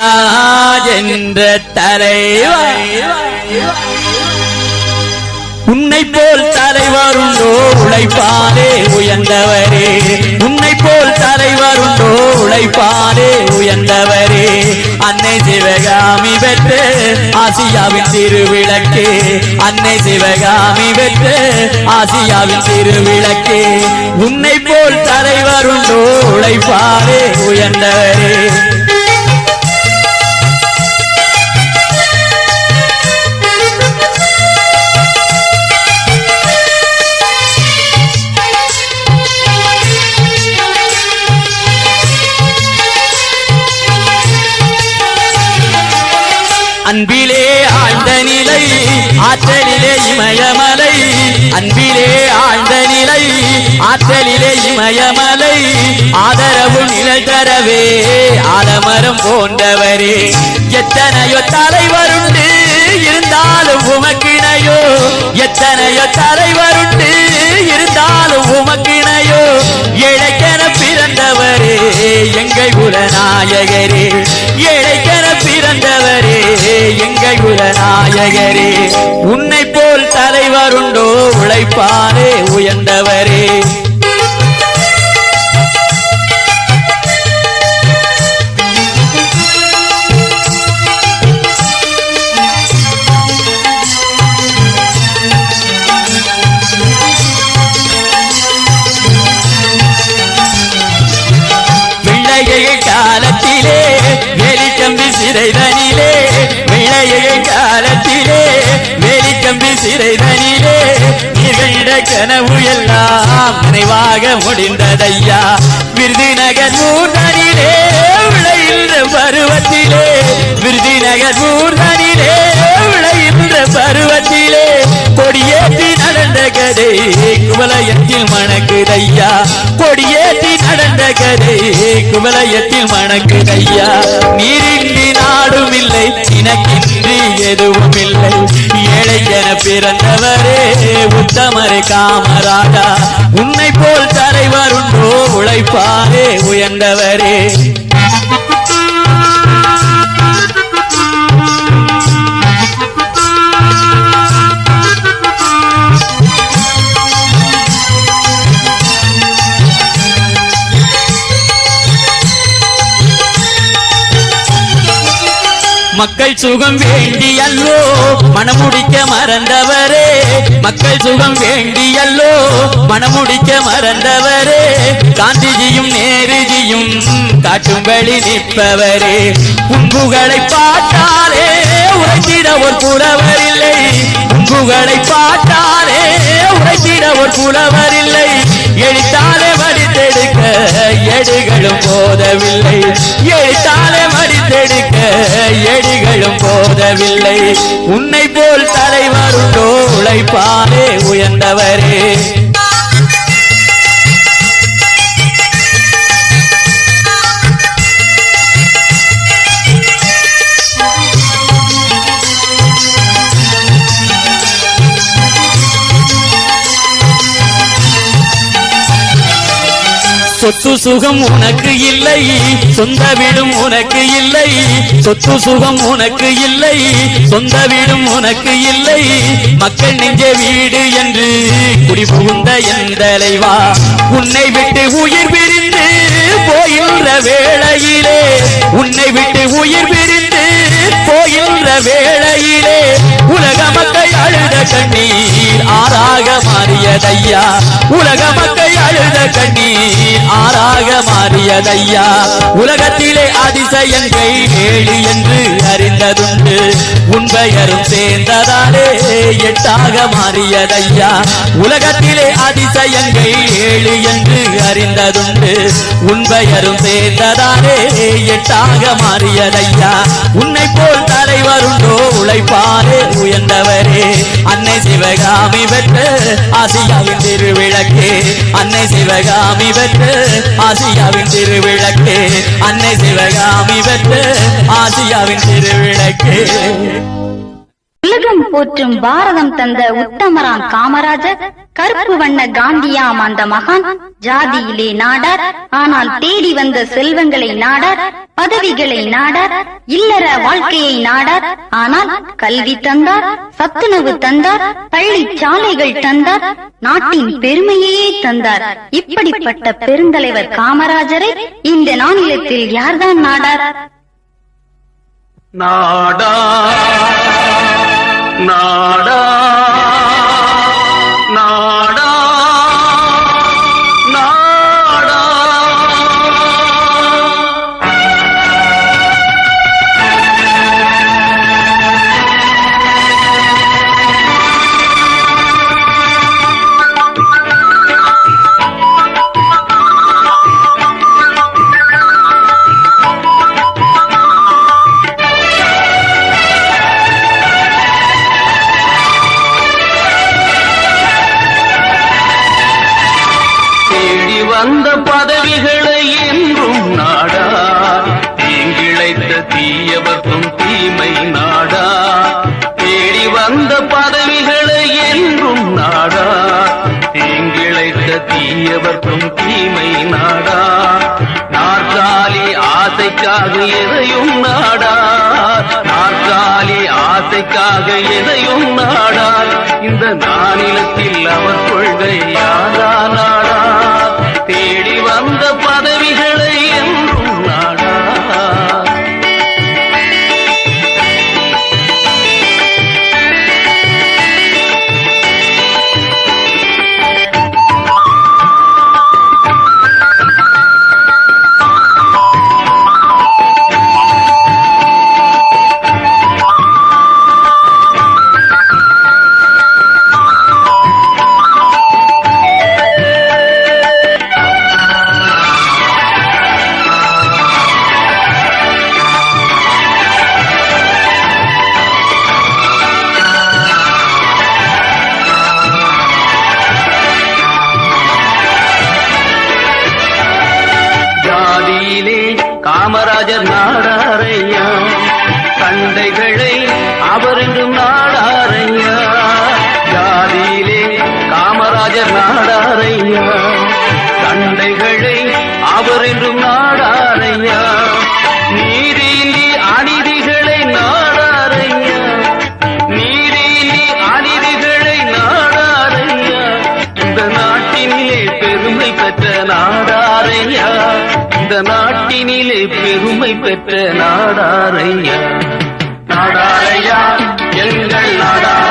என்ற தலைவர் உன்னை போல் தலைவருண்டோ உழைப்பாலே உயர்ந்தவரே. உன்னை போல் தலைவருண்டோ உழைப்பாலே உயர்ந்தவரே. அன்னை சிவகாமி பெற்று ஆசியாவின் திருவிளக்கே. அன்னை சிவகாமி பெற்று ஆசியாவின் திருவிளக்கே. உன்னை போல் தலைவருண்டோ உழைப்பாலே உயர்ந்தவரே. ஆதரவு நிழல் தரவே ஆலமரம் போன்றவரே. எத்தனையோ தலைவருண்டு இருந்தாலும் உமக்கிணையோ. எத்தனையோ தலைவருண்டு இருந்தாலும் உமக்கிணையோ. இழைக்கென பிறந்தவரே எங்கள் குலநாயகரே. இழைக்கென பிறந்தவரே எங்கள் குலநாயகரே. உன்னை போல் தலைவருண்டோ உழைப்பாரே உயர்ந்தவரே. எல்லாம் நினைவாக முடிந்ததையா? விருதுநகர் மூர்தனிலே விளைந்த பருவத்திலே. விருதுநகர் மூர்தனிலே விளைந்த பருவத்திலே. கொடியேற்றி நடந்த கதை குவலயத்தில் மணக்குதையா? கொடியேற்றி நடந்த கதை குவலயத்தில் மணக்குதையா? நீரின்றி நாடும் இல்லை இனக்கின்றி எதுவும் இல்லை. ஏழை என பிறந்தவரே உத்தமரே காமராஜா. உன்னை போல் தலைவர் உண்டோ உழைப்பாரே உயர்ந்தவரே. மக்கள் சுகம் வேண்டி அல்லோ மனமுடிக்க மறந்தவரே மக்கள் சுகம் வேண்டியல்லோ மனமுடிக்க மறந்தவரே காந்திஜியும் நேருஜியும் காட்டும் வழி நிற்பவரே. உன்புகளை பார்த்தாரே உரைத்திட ஒரு புலவர் இல்லை. உன்புகளை பார்த்தாரே உரைத்திட ஒரு புலவர் இல்லை. எழுத்தாலே வடித்தெடுக்க எடிகளும் போதவில்லை. எழுத்தாலே மடித்தெடுக்க எடிகளும் போதவில்லை. உன்னை போல் தலைவருண்டோ உழைப்பாலே உயர்ந்தவரே. சொத்து சுகம் உனக்கு இல்லை. சொந்த வீடும் உனக்கு இல்லை. சொத்து சுகம் உனக்கு இல்லை. சொந்த வீடும் உனக்கு இல்லை. மக்கள் நெஞ்ச வீடு என்று குடி புகுந்த என் உன்னை விட்டு உயிர் பிரிந்து போகின்ற வேளையிலே. உன்னை விட்டு உயிர் பிரிந்து போகின்ற வேளையிலே. உலக மக்கள் கண்ணீர் ஆறாக மாறியதையா உலக மக்கள் அழுத கண்ணீர் ஆறாக மாறியதையா உலகத்திலே அதிசயங்கள் ஏழு என்று அறிந்ததுண்டு. உன் பெயரும் சேர்ந்ததாலே எட்டாக மாறியதையா உலகத்திலே அதிசயங்கள் ஏழு என்று அறிந்ததுண்டு. உன் பெயரும் சேர்ந்ததாலே எட்டாக மாறியதையா உன்னை போல் தலைவருண்டோ உழைப்பாரே உயர்ந்தவரே. அன்னை சிவகாமி பெற்று ஆசியாவின் திருவிளக்கே. அன்னை சிவகாமி பெற்று ஆசியாவின் திருவிளக்கே. அன்னை சிவகாமி பெற்று ஆசியாவின் திருவிளக்கே. உலகம் போற்றும் பாரதம் தந்த உத்தமரான் காமராஜர் கருப்பு வண்ண காந்தியாம் அந்த மகான் ஜாதியிலே நாடார் ஆனால் தேடி வந்த செல்வங்களை நாடார் பதவிகளை நாடார் இல்லற வாழ்க்கையை நாடார் ஆனால் கல்வி தந்தார் சத்துணவு தந்தார் பள்ளி சாலைகள் தந்தார் நாட்டின் பெருமையையே தந்தார். இப்படிப்பட்ட பெருந்தலைவர் காமராஜரை இந்த நாணிலத்தில் யார்தான் நாடார்? நாடா நாடா. தீயவர்க்கும் தீமை நாடா. நாற்காலி ஆசைக்காக எதையும் நாடா. நாற்காலி ஆசைக்காக எதையும் நாடா. இந்த நானிலத்தில் அவர் கொள்கை யாரா நாடா காமராஜர் நாட்டினிலே பெருமை பெற்ற நாடாரையா நாடாரையா எங்கள் நாடாரையா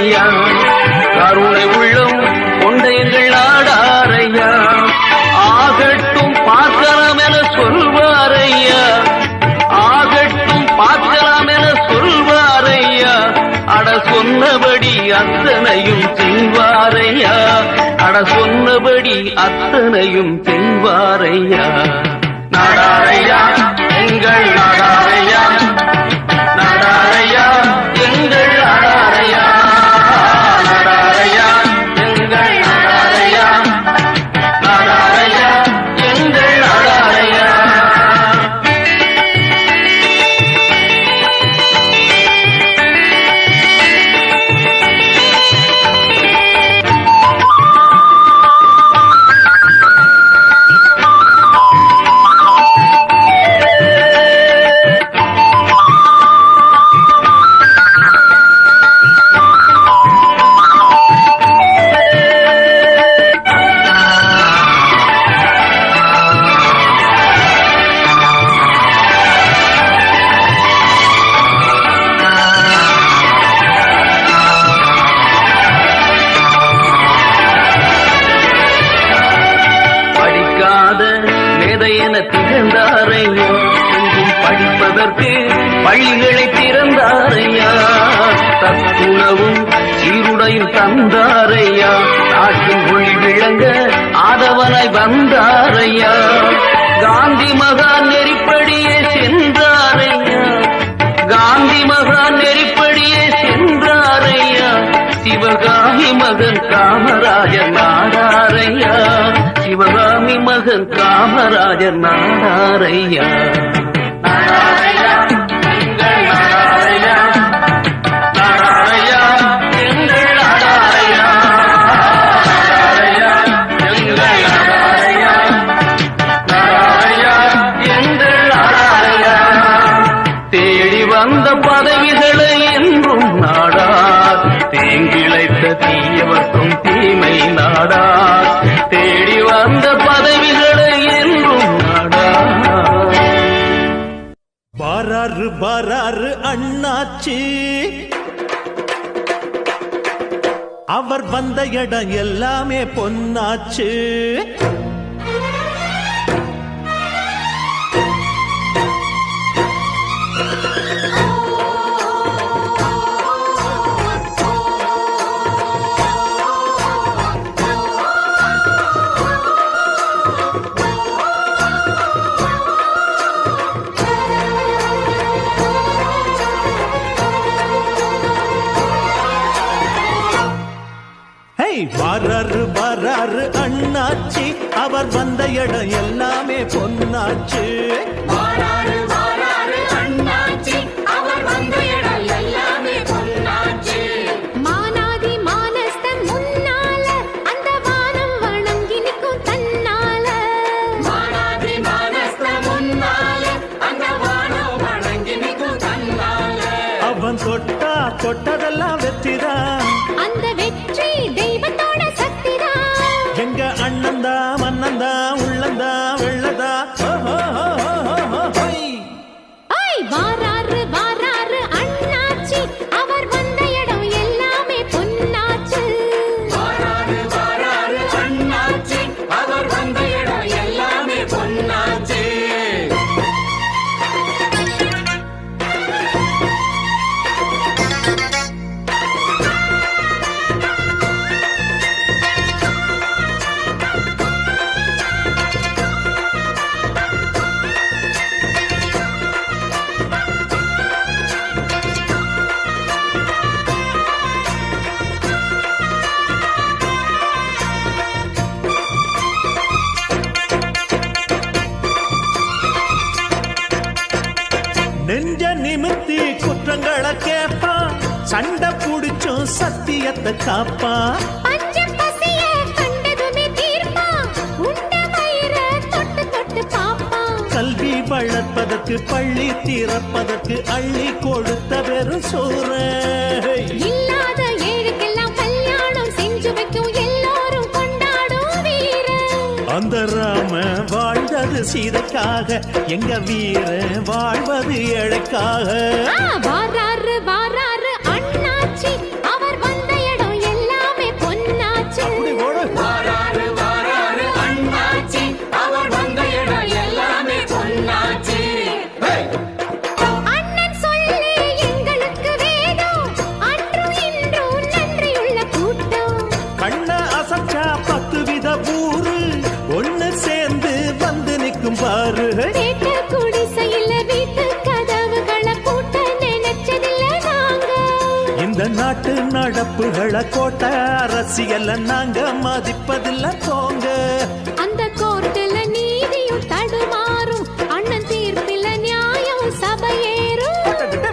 நாடாரையா கருணை உள்ளம் கொண்டையங்கள் ஆடாரையா ஆகட்டும் பார்க்கலாம் என சொல்வாரையா. ஆகட்டும் பார்க்கலாம் என சொல்வாரையா. அட சொன்னபடி அத்தனையும் செய்வாரையா. அட சொன்னபடி அத்தனையும் செய்வாரையா. நாடாரையா எங்கள் நாடாரையா. அதற்கு பள்ளிகளை திறந்தாரையா? தத்துணவும் சீருடையும் தந்தாரையா? நாட்டின் ஒளி விளங்க ஆதவனாய் வந்தாரையா? காந்தி மகா நெறிப்படியே சென்றாரையா? காந்தி மகா நெறிப்படியே சென்றாரையா? சிவகாமி மகன் காமராஜர் நாடாரையா? சிவகாமி மகன் காமராஜர் நாடாரையா, வராரு வராரு அண்ணாச்சி. அவர் வந்த இடம் எல்லாமே பொன்னாச்சு. பாராரு அண்ணாச்சி அவர் வந்த இடம் எல்லாமே பொன்னாச்சு. மானாதி மானஸ்தன் சண்டை புடிச்சும் சத்தியத்தை பாப்பான் கல்வி வளர்ப்பதற்கு பள்ளி திறப்பதற்கு அள்ளி கொடுத்த வெறும் சோறு. இல்லாத ஏழுக்கெல்லாம் கல்யாணம் செஞ்சு வைக்கும் எல்லாரும் கொண்டாடும் அந்த ராம வாழ்ந்தது சீதைக்காக எங்க வீர வாழ்வது ஏழைக்காக. ஆ, வாராரு வாராரு. அந்த புகழ கோட்டை அரசியல நாங்க மதிப்பதில்ல போங்க. அந்த கோர்ட்டுல நீதியும் தடுமாறும் அண்ணன் தீர்ப்பில நியாயம் சபையேறும்.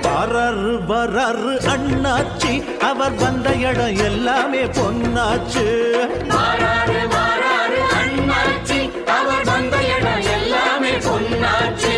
வராரு வராரு அண்ணாச்சி. அவர் வந்த இடம் எல்லாமே பொன்னாச்சு. வராரு வராரு அண்ணாச்சி. அவர் வந்த இடம் எல்லாமே பொன்னாச்சு.